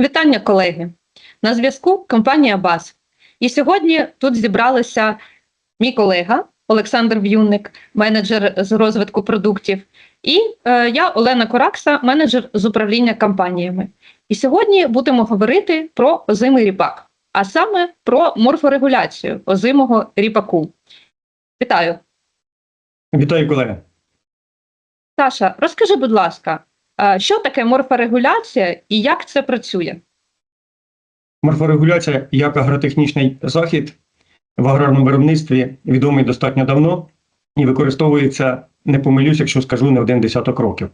Вітання, колеги! На зв'язку компанія БАС. І сьогодні тут зібралися мій колега Олександр В'юнник, менеджер з розвитку продуктів, і е, я Олена Коракса, менеджер з управління компаніями. І сьогодні будемо говорити про озимий ріпак, а саме про морфорегуляцію озимого ріпаку. Вітаю! Вітаю, колеги. Саша, розкажи, будь ласка, що таке морфорегуляція і як це працює? Морфорегуляція як агротехнічний захід в аграрному виробництві відомий достатньо давно і використовується, не помилюсь, якщо скажу не один десяток років.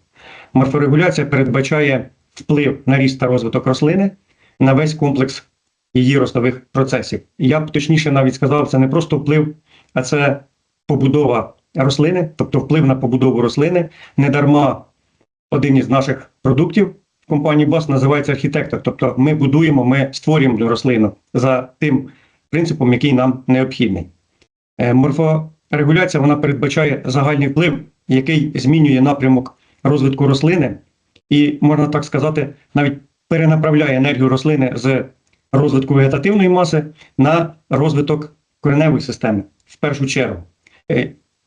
Морфорегуляція передбачає вплив на ріст та розвиток рослини на весь комплекс її ростових процесів. Я б точніше навіть сказав, це не просто вплив, а це побудова рослини, тобто вплив на побудову рослини. Недарма один із наших продуктів компанії БАС називається архітектор. Тобто ми будуємо, ми створюємо рослину за тим принципом, який нам необхідний. Е, Морфорегуляція вона передбачає загальний вплив, який змінює напрямок розвитку рослини, і, можна так сказати, навіть перенаправляє енергію рослини з розвитку вегетативної маси на розвиток кореневої системи в першу чергу.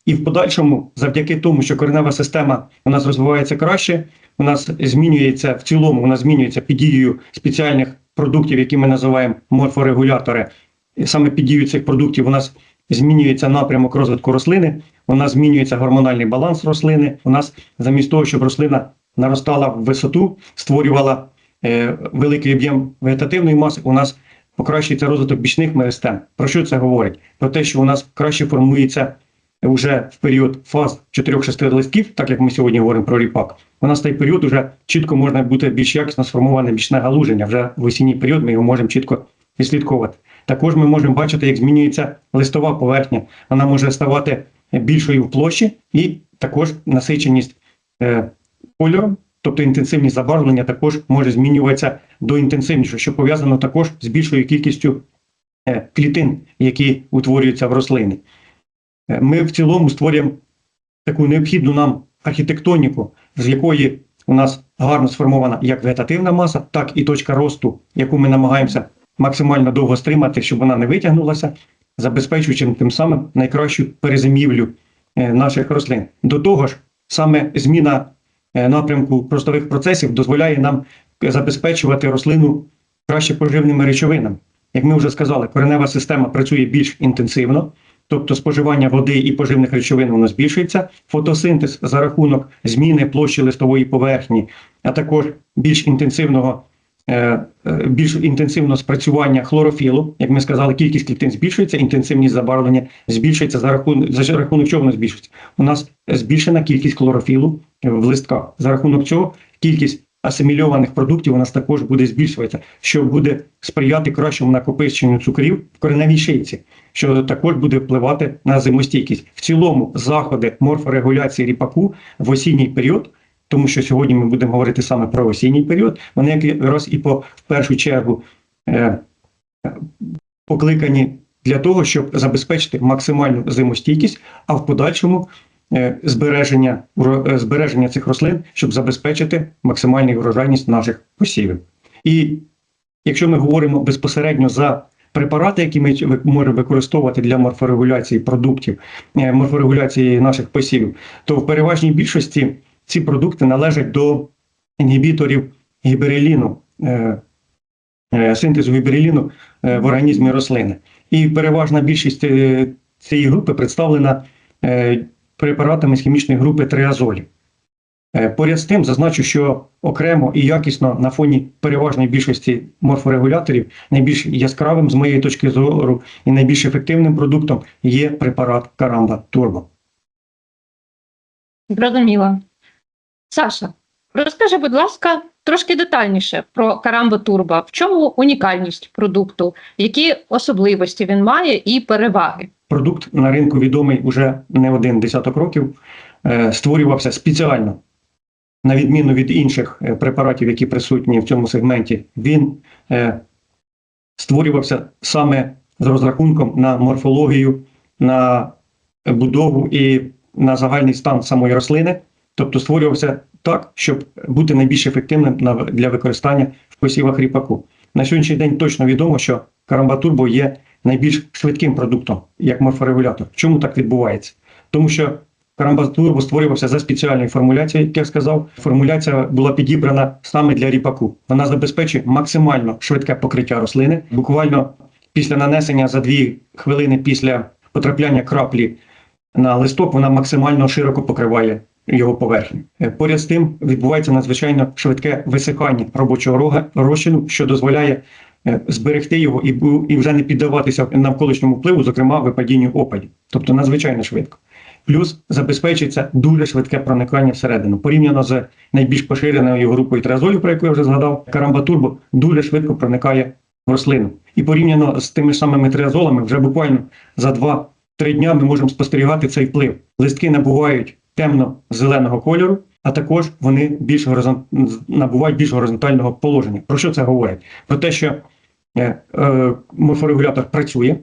І в подальшому, завдяки тому, що коренева система у нас розвивається краще, у нас змінюється в цілому, нас змінюється під дією спеціальних продуктів, які ми називаємо морфорегулятори. І саме під дією цих продуктів у нас змінюється напрямок розвитку рослини, у нас змінюється гормональний баланс рослини. У нас замість того, щоб рослина наростала в висоту, створювала е, великий об'єм вегетативної маси, у нас покращується розвиток бічних меристем. Про що це говорить? Про те, що у нас краще формується вже в період фаз 4-6 листків, так як ми сьогодні говоримо про ріпак, у нас той період вже чітко можна бути більш якісно сформоване бічне галуження. Вже в осінній період ми його можемо чітко відслідковувати. Також ми можемо бачити, як змінюється листова поверхня. Вона може ставати більшою в площі, і також насиченість е, кольором, тобто інтенсивність забарвлення, також може змінюватися до інтенсивнішого, що пов'язано також з більшою кількістю е, клітин, які утворюються в рослині. Ми в цілому створюємо таку необхідну нам архітектоніку, з якої у нас гарно сформована як вегетативна маса, так і точка росту, яку ми намагаємося максимально довго стримати, щоб вона не витягнулася, забезпечуючи тим самим найкращу перезимівлю е, наших рослин. До того ж, саме зміна е, напрямку ростових процесів дозволяє нам забезпечувати рослину краще поживними речовинами. Як ми вже сказали, коренева система працює більш інтенсивно, тобто споживання води і поживних речовин воно збільшується. Фотосинтез за рахунок зміни площі листової поверхні, а також більш інтенсивного. е, е, Більш інтенсивного спрацювання хлорофілу, як ми сказали, кількість клітин збільшується, інтенсивність забарвлення збільшується за рахунок за рахунок чого воно збільшується. У нас збільшена кількість хлорофілу в листках. За рахунок цього кількість асимільованих продуктів у нас також буде збільшуватися, що буде сприяти кращому накопиченню цукрів в кореневій шийці, що також буде впливати на зимостійкість. В цілому заходи морфорегуляції ріпаку в осінній період. Тому що сьогодні ми будемо говорити саме про осінній період. Вони якраз і по в першу чергу е, покликані для того, щоб забезпечити максимальну зимостійкість, а в подальшому збереження, вро- е, збереження цих рослин, щоб забезпечити максимальну врожайність наших посівів. І якщо ми говоримо безпосередньо за препарати, які ми можемо використовувати для морфорегуляції продуктів, е, морфорегуляції наших посівів, то в переважній більшості ці продукти належать до інгібіторів гібереліну, е, е, синтезу гібереліну е, в організмі рослини. І переважна більшість е, цієї групи представлена е, препаратами з хімічної групи триазолів. Е, Поряд з тим зазначу, що окремо і якісно на фоні переважної більшості морфорегуляторів найбільш яскравим з моєї точки зору і найбільш ефективним продуктом є препарат Карамба Турбо. Зрозуміло. Саша, розкажи, будь ласка, трошки детальніше про Карамбо Турбо. В чому унікальність продукту, які особливості він має і переваги? Продукт на ринку відомий уже не один десяток років, е, створювався спеціально. На відміну від інших е, препаратів, які присутні в цьому сегменті, він е, створювався саме з розрахунком на морфологію, на будову і на загальний стан самої рослини. Тобто створювався так, щоб бути найбільш ефективним для використання в посівах ріпаку. На сьогоднішній день точно відомо, що Карамба Турбо є найбільш швидким продуктом як морфорегулятор. Чому так відбувається? Тому що Карамба Турбо створювався за спеціальною формуляцією, як я сказав. Формуляція була підібрана саме для ріпаку. Вона забезпечує максимально швидке покриття рослини. Буквально після нанесення за дві хвилини після потрапляння краплі на листок, вона максимально широко покриває його поверхню. Е, Поряд з тим відбувається надзвичайно швидке висихання робочого рога розчину, що дозволяє зберегти його і, і вже не піддаватися навколишньому впливу, зокрема випадінню опадів. Тобто надзвичайно швидко. Плюс забезпечується дуже швидке проникання всередину. Порівняно з найбільш поширеною групою триазолів, про яку я вже згадав, карамба турбо дуже швидко проникає в рослину. І порівняно з тими самими триазолами, вже буквально за 2-3 дня ми можемо спостерігати цей вплив. Листки набувають темно-зеленого кольору, а також вони більш горизон... набувають більш горизонтального положення. Про що це говорить? Про те, що е, е, морфорегулятор працює.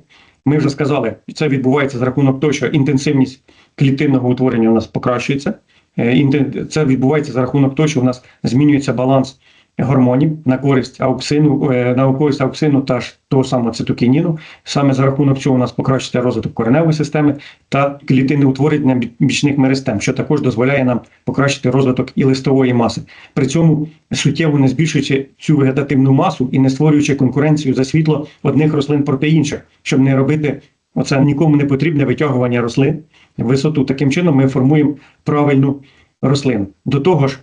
Ми вже сказали, це відбувається за рахунок того, що інтенсивність клітинного утворення у нас покращується. Е, Це відбувається за рахунок того, що у нас змінюється баланс гормонів на користь ауксину, е, на користь ауксину та ж того самого цитокініну. Саме за рахунок цього у нас покращується розвиток кореневої системи та клітинне утворення бічних меристем, що також дозволяє нам покращити розвиток і листової маси. При цьому суттєво не збільшуючи цю вегетативну масу і не створюючи конкуренцію за світло одних рослин проти інших, щоб не робити оце нікому не потрібне витягування рослин висоту. Таким чином ми формуємо правильну рослину. До того ж,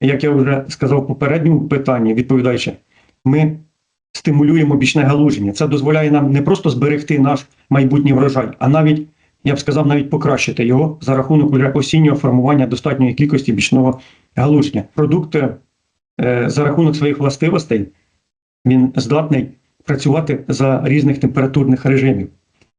як я вже сказав в попередньому питанні, відповідаючи, ми стимулюємо бічне галуження. Це дозволяє нам не просто зберегти наш майбутній врожай, а навіть, я б сказав, навіть покращити його за рахунок уже осіннього формування достатньої кількості бічного галуження. Продукт е, за рахунок своїх властивостей він здатний працювати за різних температурних режимів.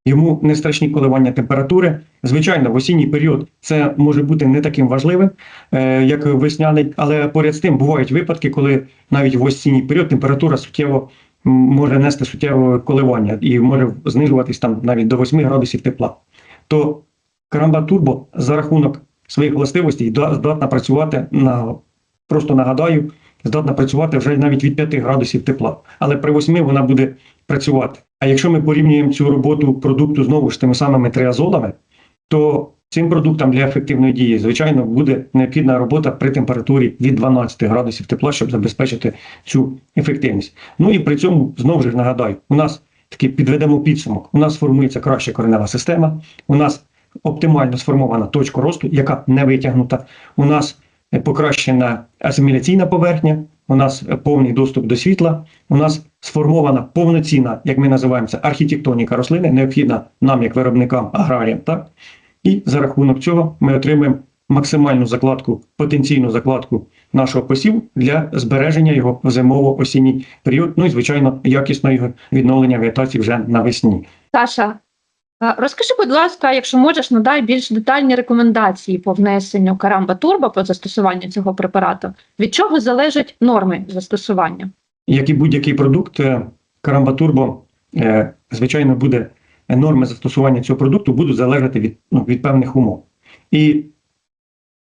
Йому не страшні коливання температури. Звичайно, в осінній період це може бути не таким важливим, е, як весняний, але поряд з тим бувають випадки, коли навіть в осінній період температура суттєво може нести суттєве коливання і може знижуватись там навіть до 8 градусів тепла. То Карамба Турбо за рахунок своїх властивостей здатна працювати на просто нагадаю, здатна працювати вже навіть від 5 градусів тепла, але при 8 вона буде працювати. А якщо ми порівнюємо цю роботу продукту знову ж тими самими триазолами, то цим продуктам для ефективної дії, звичайно, буде необхідна робота при температурі від 12 градусів тепла, щоб забезпечити цю ефективність. Ну і при цьому знову ж нагадаю, у нас такий підведемо підсумок. У нас формується краща коренева система, у нас оптимально сформована точка росту, яка не витягнута. У нас покращена асиміляційна поверхня, у нас повний доступ до світла, у нас сформована повноцінна, як ми називаємо це, архітектоніка рослини, необхідна нам, як виробникам, аграріям. Так? І за рахунок цього ми отримаємо максимальну закладку, потенційну закладку нашого посіву для збереження його в зимово-осінній період. Ну і звичайно, якісного його відновлення вегетації вже навесні. Саша, розкажи, будь ласка, якщо можеш, надай більш детальні рекомендації по внесенню Карамба Турбо по застосуванню цього препарату. Від чого залежать норми застосування? Як і будь-який продукт, е, Карамба Турбо, е, звичайно, буде норми застосування цього продукту будуть залежати від, ну, від певних умов. І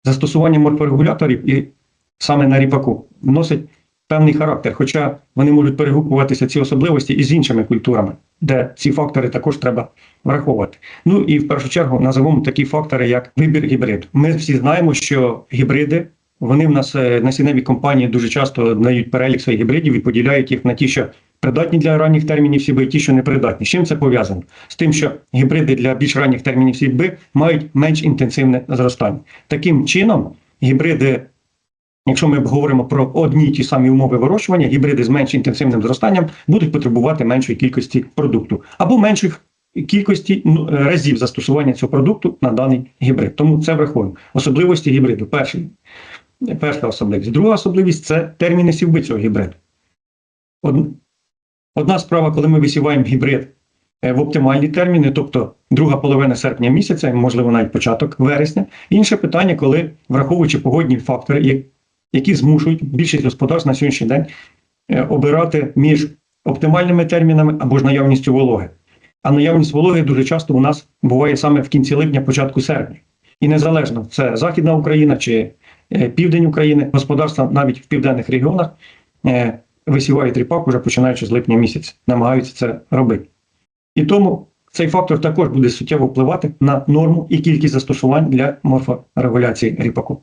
застосування морфорегуляторів і саме на ріпаку вносить певний характер, хоча вони можуть перегукуватися ці особливості і з іншими культурами, де ці фактори також треба враховувати. Ну і в першу чергу назовемо такі фактори, як вибір гібриду. Ми всі знаємо, що гібриди вони в нас е, насінневі компанії дуже часто дають перелік своїх гібридів і поділяють їх на ті, що придатні для ранніх термінів сівби, і ті, що не придатні. З чим це пов'язано? З тим, що гібриди для більш ранніх термінів сівби мають менш інтенсивне зростання. Таким чином, гібриди, якщо ми говоримо про одні ті самі умови вирощування, гібриди з менш інтенсивним зростанням будуть потребувати меншої кількості продукту або менших кількості ну, разів застосування цього продукту на даний гібрид. Тому це враховуємо. Особливості гібриду. Перший Перша особливість. Друга особливість це терміни сівби цього гібриду. Од- Одна справа, коли ми висіваємо гібрид е, в оптимальні терміни, тобто друга половина серпня місяця, можливо, навіть початок вересня. Інше питання, коли враховуючи погодні фактори, які змушують більшість господарств на сьогоднішній день е, обирати між оптимальними термінами або ж наявністю вологи. А наявність вологи дуже часто у нас буває саме в кінці липня, початку серпня. І незалежно це Західна Україна чи південь України, господарства навіть в південних регіонах е, висівають ріпак уже починаючи з липня місяця, намагаються це робити. І тому цей фактор також буде суттєво впливати на норму і кількість застосувань для морфорегуляції ріпаку.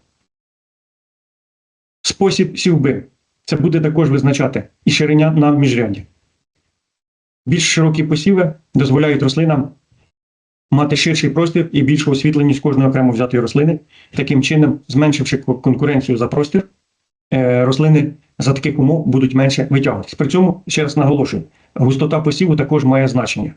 Спосіб сівби. Це буде також визначати і ширина на міжряді. Більш широкі посіви дозволяють рослинам мати ширший простір і більшу освітленість кожної окремо взятої рослини, таким чином, зменшивши конкуренцію за простір, е, рослини за таких умов будуть менше витягуватись. При цьому, ще раз наголошую, густота посіву також має значення.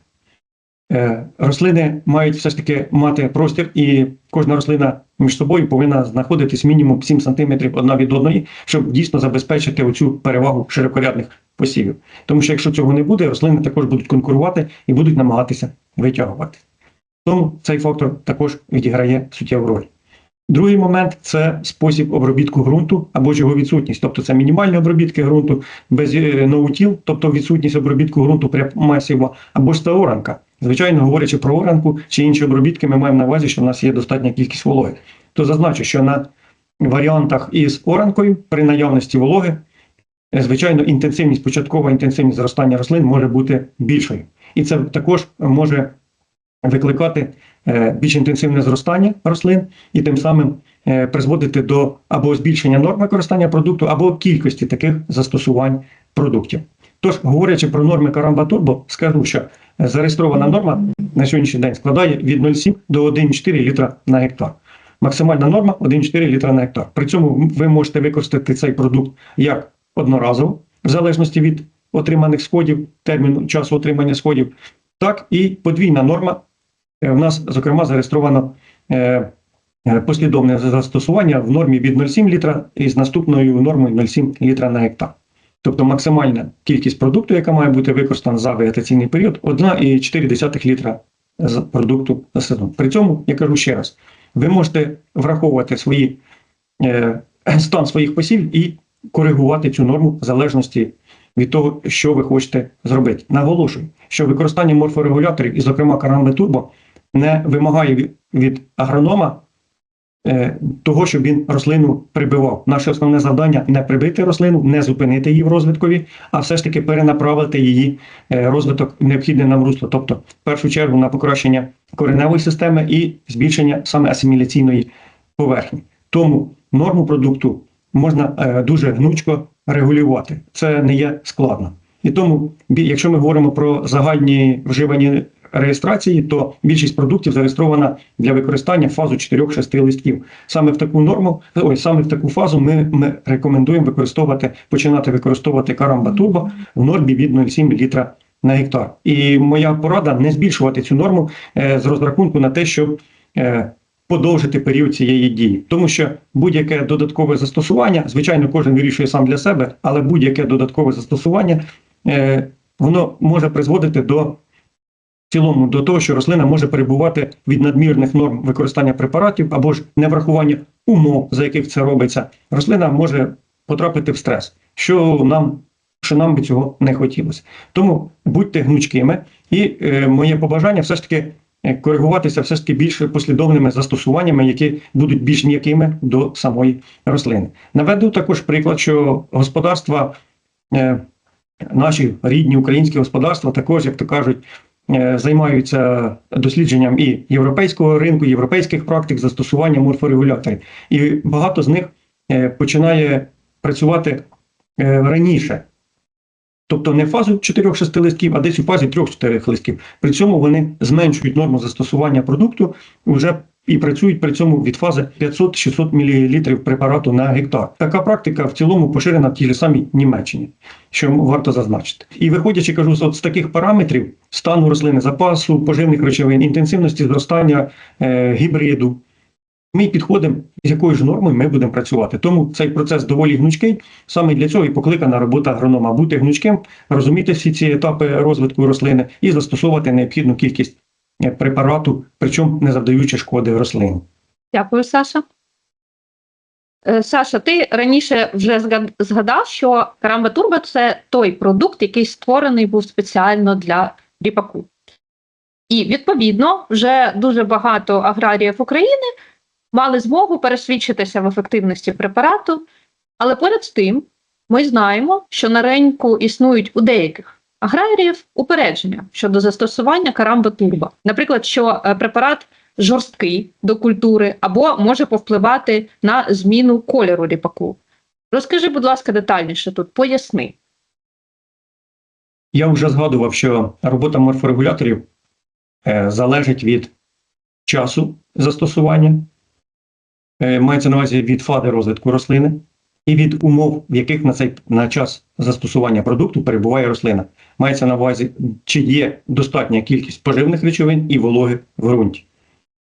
Е, Рослини мають все ж таки мати простір, і кожна рослина між собою повинна знаходитись мінімум 7 см одна від одної, щоб дійсно забезпечити оцю перевагу широкорядних посівів. Тому що якщо цього не буде, рослини також будуть конкурувати і будуть намагатися витягувати. Тому цей фактор також відіграє суттєву роль. Другий момент це спосіб обробітку ґрунту або ж його відсутність. Тобто це мінімальні обробітки ґрунту без е, ноутіл, тобто відсутність обробітку ґрунту прямасіво, або ж це оранка. Звичайно, говорячи про оранку чи інші обробітки, ми маємо на увазі, що в нас є достатня кількість вологи. То зазначу, що на варіантах із оранкою при наявності вологи, е, звичайно, інтенсивність, початкова інтенсивність зростання рослин може бути більшою. І це також може викликати е, більш інтенсивне зростання рослин і тим самим е, призводити до або збільшення норм використання продукту, або кількості таких застосувань продуктів. Тож, говорячи про норми Карамба Турбо, скажу, що зареєстрована норма на сьогоднішній день складає від 0,7 до 1,4 літра на гектар. Максимальна норма 1,4 літра на гектар. При цьому ви можете використати цей продукт як одноразово, в залежності від отриманих сходів, терміну часу отримання сходів, так і подвійна норма. Е, У нас, зокрема, зареєстровано е, е, послідовне застосування в нормі від 0,7 літра і з наступною нормою 0,7 літра на гектар. Тобто максимальна кількість продукту, яка має бути використана за вегетаційний період, 1,4 літра продукту за сезон. При цьому, я кажу ще раз, ви можете враховувати свої, стан своїх посів і коригувати цю норму в залежності від того, що ви хочете зробити. Наголошую, що використання морфорегуляторів, і, зокрема, карамбе турбо, не вимагає від, агронома е, того, щоб він рослину прибивав. Наше основне завдання не прибити рослину, не зупинити її в розвиткові, а все ж таки перенаправити її е, розвиток в необхідне нам русло. Тобто, в першу чергу, на покращення кореневої системи і збільшення саме асиміляційної поверхні. Тому норму продукту можна е, дуже гнучко регулювати. Це не є складно. І тому, якщо ми говоримо про загальні вживані реєстрації, то більшість продуктів зареєстрована для використання в фазу 4-6 листків. Саме в таку норму, ой, саме в таку фазу ми, ми рекомендуємо використовувати, починати використовувати карамба турбо в нормі від 0,7 літра на гектар. І моя порада не збільшувати цю норму е, з розрахунку на те, щоб е, подовжити період цієї дії, тому що будь-яке додаткове застосування, звичайно, кожен вирішує сам для себе, але будь-яке додаткове застосування е, воно може призводити до цілому до того, що рослина може перебувати від надмірних норм використання препаратів або ж неврахування умов, за яких це робиться. Рослина може потрапити в стрес, що нам, що нам би цього не хотілося. Тому будьте гнучкими, і е, моє побажання все ж таки е, коригуватися все ж таки більш послідовними застосуваннями, які будуть більш м'якими до самої рослини. Наведу також приклад, що господарства, е, наші рідні українські господарства, також, як то кажуть, займаються дослідженням і європейського ринку, європейських практик застосування морфорегуляторів. І багато з них е, починає працювати е, раніше. Тобто не фазу 4-6 листків, а десь у фазі 3-4 листків. При цьому вони зменшують норму застосування продукту вже і працюють при цьому від фази 500-600 мл препарату на гектар. Така практика в цілому поширена в тій же самій Німеччині, що варто зазначити. І виходячи, кажу, от з таких параметрів стану рослини, запасу, поживних речовин, інтенсивності зростання е, гібриду, ми підходимо, з якою ж нормою ми будемо працювати. Тому цей процес доволі гнучкий. Саме для цього і покликана робота агронома. Бути гнучким, розуміти всі ці етапи розвитку рослини і застосовувати необхідну кількість препарату, причому не завдаючи шкоди рослині. Дякую, Саша. Е, Саша, ти раніше вже згадав, що Карамба Турбо це той продукт, який створений був спеціально для ріпаку. І відповідно вже дуже багато аграріїв України мали змогу пересвідчитися в ефективності препарату, але поряд з тим Ми знаємо, що на ринку існують у деяких аграріїв упередження щодо застосування карамба турбо. Наприклад, що е, препарат жорсткий до культури або може повпливати на зміну кольору ріпаку. Розкажи, будь ласка, детальніше тут, поясни. Я вже згадував, що робота морфорегуляторів е, залежить від часу застосування, е, мається на увазі від фази розвитку рослини і від умов, в яких на цей на час застосування продукту перебуває рослина. Мається на увазі, чи є достатня кількість поживних речовин і вологи в ґрунті.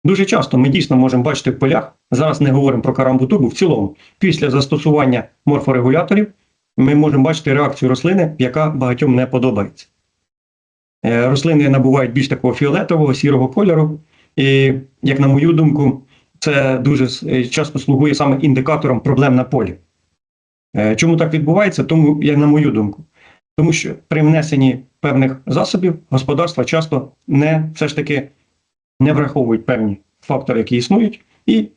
Дуже часто ми дійсно можемо бачити в полях, зараз не говоримо про карамбу турбу, в цілому, після застосування морфорегуляторів ми можемо бачити реакцію рослини, яка багатьом не подобається. Е, Рослини набувають більш такого фіолетового, сірого кольору, і, як на мою думку, це дуже е, часто слугує саме індикатором проблем на полі. Е, Чому так відбувається? Тому, як на мою думку, тому що при внесенні певних засобів господарства часто не все ж таки не враховують певні фактори, які існують, і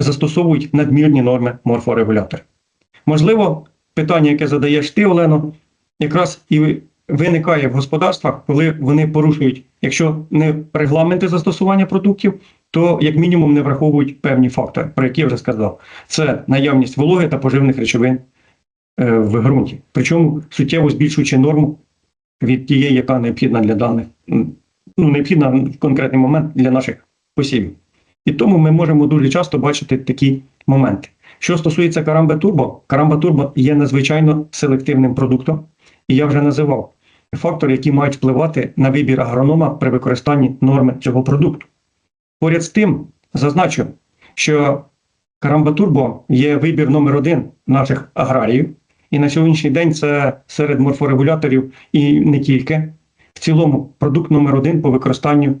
застосовують надмірні норми морфорегулятора. Можливо, питання, яке задаєш ти, Олено, якраз і виникає в господарствах, коли вони порушують, якщо не регламенти застосування продуктів, то як мінімум не враховують певні фактори, про які я вже сказав. Це наявність вологи та поживних речовин е, в ґрунті. Причому суттєво збільшуючи норму від тієї, яка необхідна для даних, ну, необхідна в конкретний момент для наших посівів. І тому ми можемо дуже часто бачити такі моменти. Що стосується Карамбе Турбо, Карамба Турбо є надзвичайно селективним продуктом, і я вже називав фактори, які мають впливати на вибір агронома при використанні норми цього продукту. Поряд з тим, зазначу, що Карамба Турбо є вибір номер один наших аграріїв, і на сьогоднішній день це серед морфорегуляторів і не тільки. В цілому продукт номер один по використанню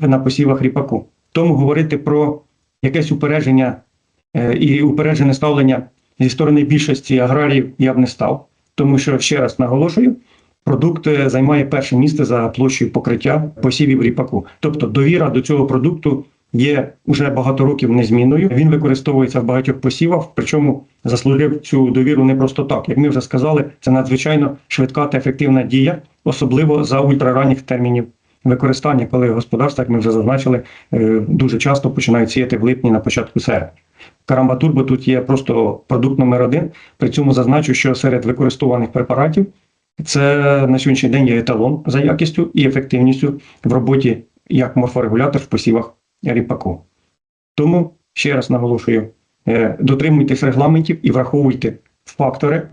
на посівах ріпаку. Тому говорити про якесь упередження е, і упереджене ставлення зі сторони більшості аграріїв я б не став, тому що ще раз наголошую, продукт е, займає перше місце за площею покриття посівів ріпаку. Тобто довіра до цього продукту є вже багато років незмінною. Він використовується в багатьох посівах, причому заслужив цю довіру не просто так. Як ми вже сказали, це надзвичайно швидка та ефективна дія, особливо за ультраранніх термінів використання, коли господарства, як ми вже зазначили, е, дуже часто починають сіяти в липні на початку серпня. Карамба Турбо тут є просто продукт номер один. При цьому зазначу, що серед використованих препаратів це на сьогоднішній день є еталон за якістю і ефективністю в роботі як морфорегулятор в посівах ріпаку. Тому ще раз наголошую: е, дотримуйтесь регламентів і враховуйте фактори,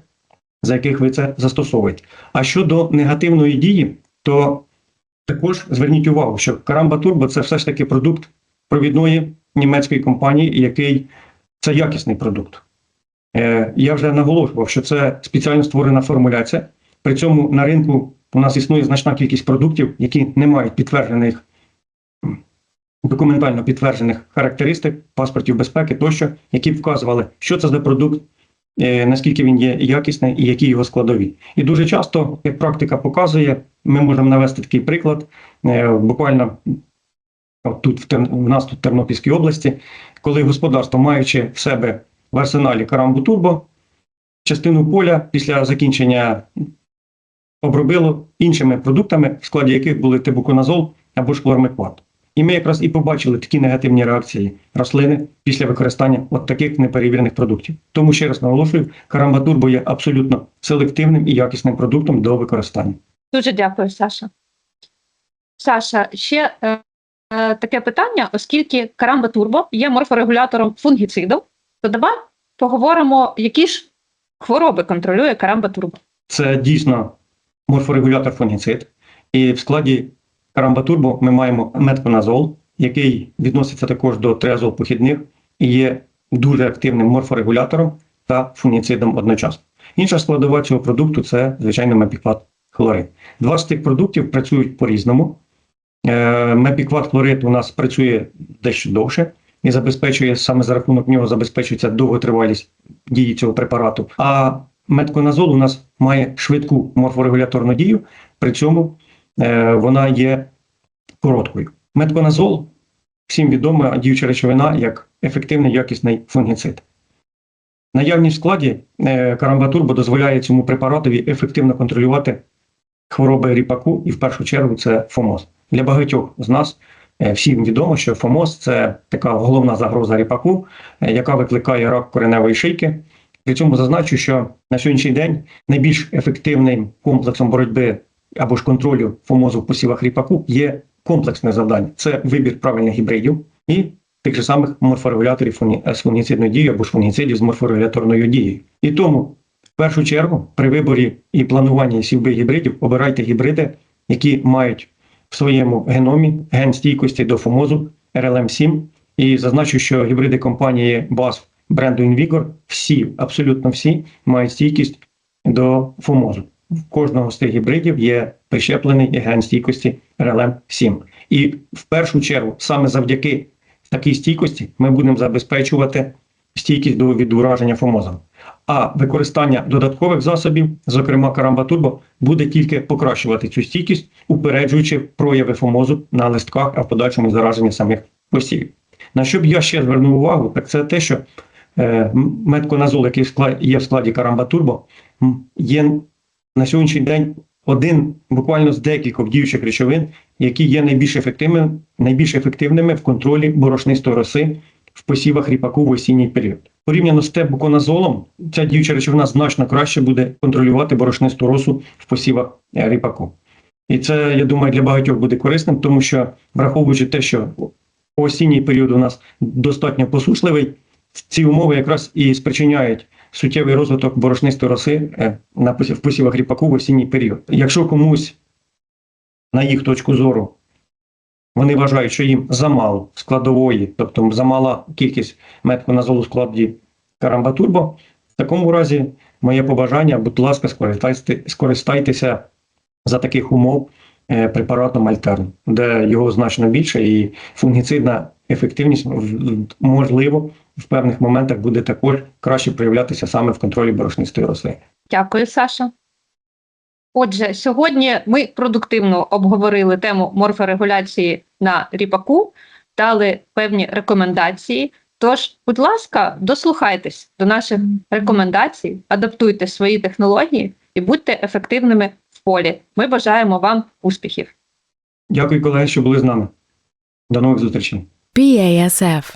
за яких ви це застосовуєте. А щодо негативної дії, то також зверніть увагу, що Карамба Турбо це все ж таки продукт провідної німецької компанії, який це якісний продукт. Е, Я вже наголошував, що це спеціально створена формуляція. При цьому на ринку у нас існує значна кількість продуктів, які не мають підтверджених документально підтверджених характеристик, паспортів безпеки тощо, які б вказували, що це за продукт, е, наскільки він є якісний і які його складові. І дуже часто, як практика показує, ми можемо навести такий приклад. е, Буквально тут в нас тут в Тернопільській області, коли господарство, маючи в себе в арсеналі Карамбу Турбо, частину поля після закінчення обробило іншими продуктами, в складі яких були тибуконазол або ж хлормекват. І ми якраз і побачили такі негативні реакції рослини після використання от таких неперевірених продуктів. Тому ще раз наголошую, Карамба Турбо є абсолютно селективним і якісним продуктом до використання. Дуже дякую, Саша. Саша, ще е, е, таке питання, оскільки карамба турбо є морфорегулятором фунгіциду, то давай поговоримо, які ж хвороби контролює карамба турбо. Це дійсно морфорегулятор фунгіцид. І в складі Карамба Турбо ми маємо метконазол, який відноситься також до триазол-похідних і є дуже активним морфорегулятором та фунгіцидом одночасно. Інша складова цього продукту це, звичайно, мепікват хлорид. Два з цих продуктів працюють по-різному. Е, Мепікват хлорид у нас працює дещо довше і забезпечує саме за рахунок нього забезпечується довготривалість дії цього препарату. А метконазол у нас має швидку морфорегуляторну дію, при цьому е, вона є короткою. Метконазол всім відома діюча речовина як ефективний якісний фунгіцид. Наявність в складі е, Карамбатурбо дозволяє цьому препаратові ефективно контролювати хвороби ріпаку, і в першу чергу це ФОМОЗ. Для багатьох з нас е, всім відомо, що ФОМОЗ це така головна загроза ріпаку, е, яка викликає рак кореневої шийки. При цьому зазначу, що на сьогоднішній день найбільш ефективним комплексом боротьби або ж контролю ФОМОЗу в посівах ріпаку є комплексне завдання. Це вибір правильних гібридів і тих же самих морфорегуляторів з фунгіцидною дією або ж фунгіцидів з морфорегуляторною дією. І тому в першу чергу при виборі і плануванні сівби гібридів обирайте гібриди, які мають в своєму геномі ген стійкості до ФОМОЗу RLM7. І зазначу, що гібриди компанії BASF бренду Invigor всі, абсолютно всі, мають стійкість до ФОМОЗу. В кожного з тих гібридів є прищеплений ген стійкості RLM7. І в першу чергу, саме завдяки такій стійкості, ми будемо забезпечувати стійкість до від ураження ФОМОЗом. А використання додаткових засобів, зокрема карамбатурбо, буде тільки покращувати цю стійкість, упереджуючи прояви ФОМОЗу на листках, а в подальшому зараження самих посівів. На що б я ще звернув увагу, так це те, що метконазол, який є в складі карамбатурбо, є на сьогоднішній день один буквально з декількох діючих речовин, які є найбільш ефективними, найбільш ефективними в контролі борошнистої роси в посівах ріпаку в осінній період. Порівняно з тебуконазолом, ця діюча речовина значно краще буде контролювати борошнисту росу в посівах е, ріпаку. І це, я думаю, для багатьох буде корисним, тому що враховуючи те, що осінній період у нас достатньо посушливий, ці умови якраз і спричиняють суттєвий розвиток борошнистої роси е, на в посівах ріпаку в осінній період. Якщо комусь, на їх точку зору, вони вважають, що їм замало складової, тобто замала кількість метконазолу в складі карамбатурбо, в такому разі моє побажання, будь ласка, скористайте- скористайтеся за таких умов е, препаратом Альтерн, де його значно більше, і фунгіцидна ефективність можливо в певних моментах буде також краще проявлятися саме в контролі борошнистої рослини. Дякую, Саша. Отже, сьогодні ми продуктивно обговорили тему морфорегуляції на ріпаку, дали певні рекомендації. Тож, будь ласка, дослухайтесь до наших рекомендацій, адаптуйте свої технології і будьте ефективними в полі. Ми бажаємо вам успіхів. Дякую, колеги, що були з нами. До нових зустрічей. BASF.